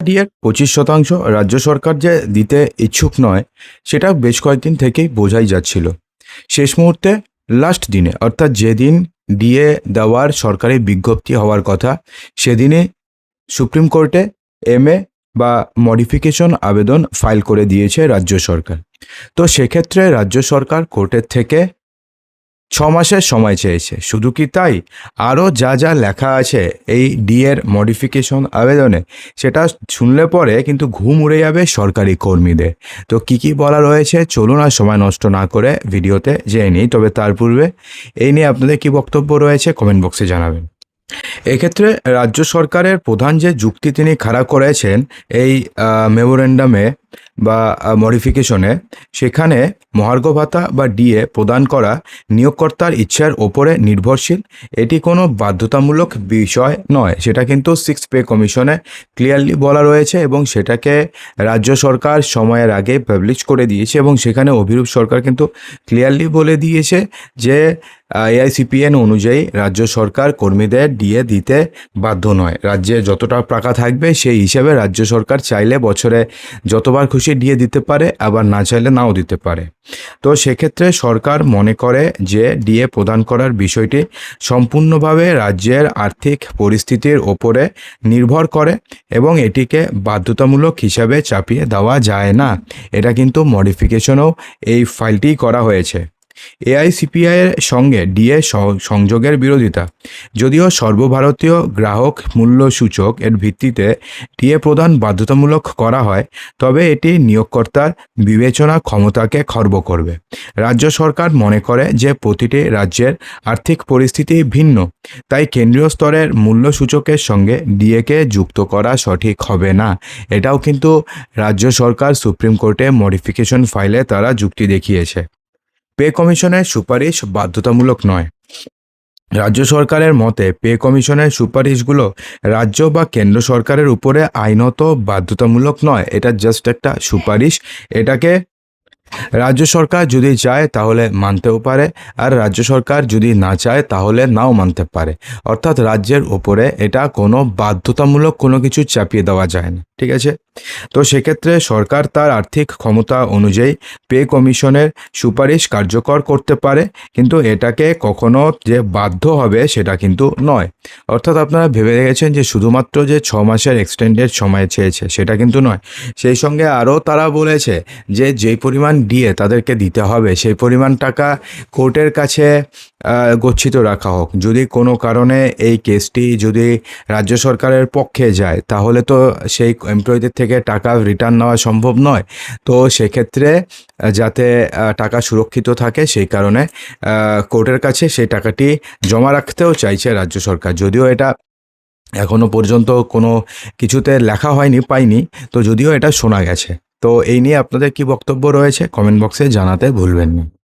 ডিএর পঁচিশ শতাংশ রাজ্য সরকার যে দিতে ইচ্ছুক নয়, সেটা বেশ কয়েকদিন থেকেই বোঝাই যাচ্ছিল। শেষ মুহূর্তে লাস্ট দিনে, অর্থাৎ যেদিন ডিএ দেওয়ার সরকারি বিজ্ঞপ্তি হওয়ার কথা সেদিনে সুপ্রিম কোর্টে এমএ বা মডিফিকেশন আবেদন ফাইল করে দিয়েছে রাজ্য সরকার। তো সেক্ষেত্রে রাজ্য সরকার কোর্টের থেকে ছ মাসের সময় চেয়েছে। শুধু কি তাই? আরও যা যা লেখা আছে এই ডিএর মডিফিকেশন আবেদনে, সেটা শুনলে পরে কিন্তু ঘুম উড়ে যাবে সরকারি কর্মীদের। তো কি কি বলা রয়েছে চলুন আর সময় নষ্ট না করে ভিডিওতে জেনে নিই। তবে তার পূর্বে এই নিয়ে আপনাদের কি বক্তব্য রয়েছে কমেন্ট বক্সে জানাবেন। এক্ষেত্রে রাজ্য সরকারের প্রধান যে যুক্তি তিনি খাড়া করেছেন এই মেমোরেন্ডামে বা মডিফিকেশনে সেখানে মহার্ঘ ভাতা বা ডিএ প্রদান করা নিয়োগকর্তার ইচ্ছার ওপরে নির্ভরশীল। এটি কোনো বাধ্যতামূলক বিষয় নয়। সেটা কিন্তু সিক্স পে কমিশনে ক্লিয়ারলি বলা রয়েছে এবং সেটাকে রাজ্য সরকার সময়ের আগে পাবলিশ করে দিয়েছে এবং সেখানে অভিরূপ সরকার কিন্তু ক্লিয়ারলি বলে দিয়েছে যে এআইসিপিএন অনুযায়ী রাজ্য সরকার কর্মীদের ডিএ দিতে বাধ্য নয়। রাজ্যে যতটা টাকা থাকবে সেই হিসাবে রাজ্য সরকার চাইলে বছরে যতবার খুশি দিয়ে দিতে পারে, আবার না চাইলে নাও দিতে পারে। তো সেক্ষেত্রে সরকার মনে করে যে ডিএ প্রদান করার বিষয়টি সম্পূর্ণভাবে রাজ্যের আর্থিক পরিস্থিতির ওপরে নির্ভর করে এবং এটিকে বাধ্যতামূলক হিসাবে চাপিয়ে দেওয়া যায় না। এটা কিন্তু মডিফিকেশনও এই ফাইলটি করা হয়েছে। এআইসিপিআই এর সঙ্গে ডিএ সংযোগের বিরোধিতা। যদিও সর্বভারতীয় গ্রাহক মূল্য সূচক এর ভিত্তিতে ডিএ প্রদান বাধ্যতামূলক করা হয়, তবে এটি নিয়োগকর্তার বিবেচনা ক্ষমতাকে খর্ব করবে। রাজ্য সরকার মনে করে যে প্রতিটি রাজ্যের আর্থিক পরিস্থিতি ভিন্ন, তাই কেন্দ্রীয় স্তরের মূল্য সূচকের সঙ্গে ডিএকে যুক্ত করা সঠিক হবে না। এটাও কিন্তু রাজ্য সরকার সুপ্রিম কোর্টে মডিফিকেশন ফাইলে তারা যুক্তি দেখিয়েছে। পে কমিশনের সুপারিশ বাধ্যতামূলক নয়। রাজ্য সরকারের মতে, পে কমিশনের সুপারিশগুলো রাজ্য বা কেন্দ্র সরকারের উপরে আইনত বাধ্যতামূলক নয়। এটা জাস্ট একটা সুপারিশ। এটাকে রাজ্য সরকার যদি চায় তাহলে মানতেও পারে, আর রাজ্য সরকার যদি না চায় তাহলে নাও মানতে পারে। অর্থাৎ রাজ্যের ওপরে এটা কোনো বাধ্যতামূলক কোনো কিছু চাপিয়ে দেওয়া যায় না, ঠিক আছে? তো সেক্ষেত্রে সরকার তার আর্থিক ক্ষমতা অনুযায়ী পে কমিশনের সুপারিশ কার্যকর করতে পারে, কিন্তু এটাকে কখনো যে বাধ্য হবে সেটা কিন্তু নয়। অর্থাৎ আপনারা ভেবে রেখেছেন যে শুধুমাত্র যে ছ মাসের এক্সটেন্ডেড সময় চেয়েছে সেটা কিন্তু নয়। সেই সঙ্গে আরও তারা বলেছে যে যেই পরিমাণ ডিএ তাদেরকে দিতে হবে, সেই পরিমাণ টাকা কোর্টের কাছে গচ্ছিত রাখা হোক। যদি কোনো কারণে এই কেসটি যদি রাজ্য সরকারের পক্ষে যায়, তাহলে তো সেই এমপ্লয়ীদের থেকে টাকা রিটার্ন নেওয়া সম্ভব নয়। তো সেক্ষেত্রে যাতে টাকা সুরক্ষিত থাকে, সেই কারণে কোর্টের কাছে সেই টাকাটি জমা রাখতেও চাইছে রাজ্য সরকার। যদিও এটা এখনও পর্যন্ত কোনো কিছুতে লেখা হয়নি, পাইনি, তো যদিও এটা শোনা গেছে। তো এই নিয়ে আপনাদের কি বক্তব্য রয়েছে? কমেন্ট বক্সে জানাতে ভুলবেন না।